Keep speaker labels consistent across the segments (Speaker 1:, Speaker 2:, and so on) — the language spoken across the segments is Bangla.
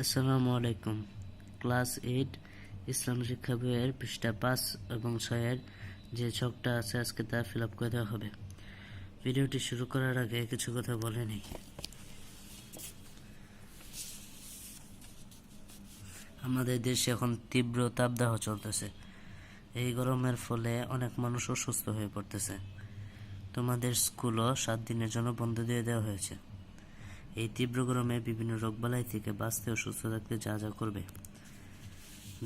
Speaker 1: আসসালামু আলাইকুম। ক্লাস এইট, ইসলাম শিক্ষা বইয়ের পৃষ্ঠা পাঁচ এবং ছয়ের যে ছকটা আছে, আজকে তা ফিল আপ করে দেওয়া হবে। ভিডিওটি শুরু করার আগে কিছু কথা বলে নিই। আমাদের দেশে এখন তীব্র তাপদাহ চলতেছে। এই গরমের ফলে অনেক মানুষ অসুস্থ হয়ে পড়তেছে। তোমাদের স্কুলও সাত দিনের জন্য বন্ধ দিয়ে দেওয়া হয়েছে। এই তীব্র গরমে বিভিন্ন রোগবালাই থেকে বাঁচতে ও সুস্থ থাকতে যা যা করবে।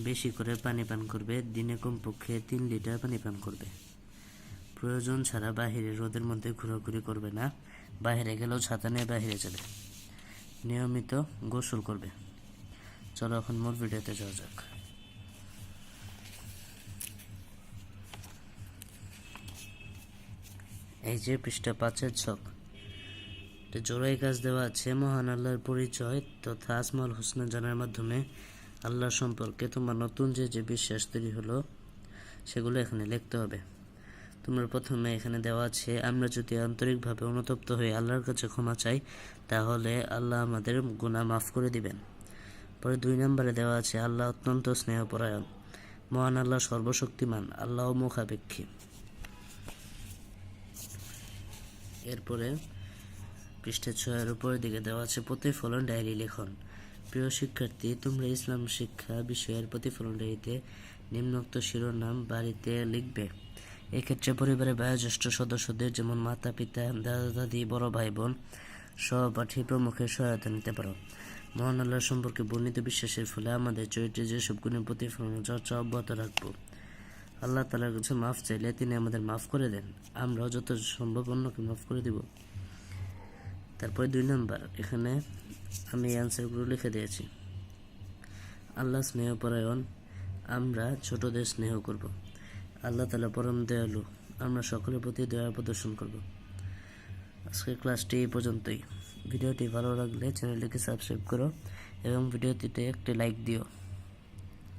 Speaker 1: বেশি করে পানি পান করবে, দিনে কমপক্ষে তিন লিটার পানি পান করবে। প্রয়োজন ছাড়া বাহিরে রোদের মধ্যে ঘোরাঘুরি করবে না বাইরে গেলেও ছাতা নিয়ে বাইরে যাবে নিয়মিত গোসল করবে। চলো এখন মোট ভিডিওতে যাওয়া যাক। এই যে পৃষ্ঠা পাঁচের ছক। জোড়াই কাজ দেওয়া আছে। মহান আল্লাহর পরিচয় তথা আসমাল হোসনা জানার মাধ্যমে আল্লাহ সম্পর্কে তোমার নতুন যে যে বিশ্বাস তৈরি হলো, সেগুলো এখানে লিখতে হবে। তোমরা প্রথমে এখানে দেওয়া আছে, আমরা যদি আন্তরিকভাবে অনুতপ্ত হয়ে আল্লাহর কাছে ক্ষমা চাই, তাহলে আল্লাহ আমাদের গুনাহ মাফ করে দিবেন। পরে দুই নম্বরে দেওয়া আছে, আল্লাহ অত্যন্ত স্নেহপরায়ণ, মহান আল্লাহ সর্বশক্তিমান, আল্লাহ মুখাপেক্ষী। এরপরে পৃষ্ঠা ছয়ের উপরের দিকে দেওয়া আছে প্রতিফলন ডায়েরি লেখন। প্রিয় শিক্ষার্থী, তোমরা ইসলাম শিক্ষা বিষয়ের প্রতিফলন ডায়েরিতে নিম্নোক্ত শিরোনাম বাড়িতে লিখবে। এক্ষেত্রে পরিবারের বয়োজ্যেষ্ঠ সদস্যদের যেমন মাতা পিতা দাদা দাদি বড় ভাই বোন সহপাঠী প্রমুখের সহায়তা নিতে পারো। মহান আল্লাহ সম্পর্কে বর্ণিত বিশ্বাসের ফলে আমাদের চরিত্রে যেসব গুণের প্রতিফলন চর্চা অব্যাহত রাখব, আল্লাহ তালার কাছে মাফ চাইলে তিনি আমাদের মাফ করে দেন। আমরাও যত সম্ভব অন্যকে মাফ করে দিব। তারপরে দুই নম্বর, এখানে আমি অ্যান্সারগুলো লিখে দিয়েছি। আল্লাহ স্নেহপরায়ণ আমরা ছোটদের স্নেহ করব। আল্লাহ তালা পরম দয়ালু, আমরা সকলের প্রতি দয়া প্রদর্শন করব। আজকের ক্লাসটি এই পর্যন্তই। ভিডিওটি ভালো লাগলে চ্যানেলটিকে সাবস্ক্রাইব করো এবং ভিডিওটিতে একটি লাইক দিও।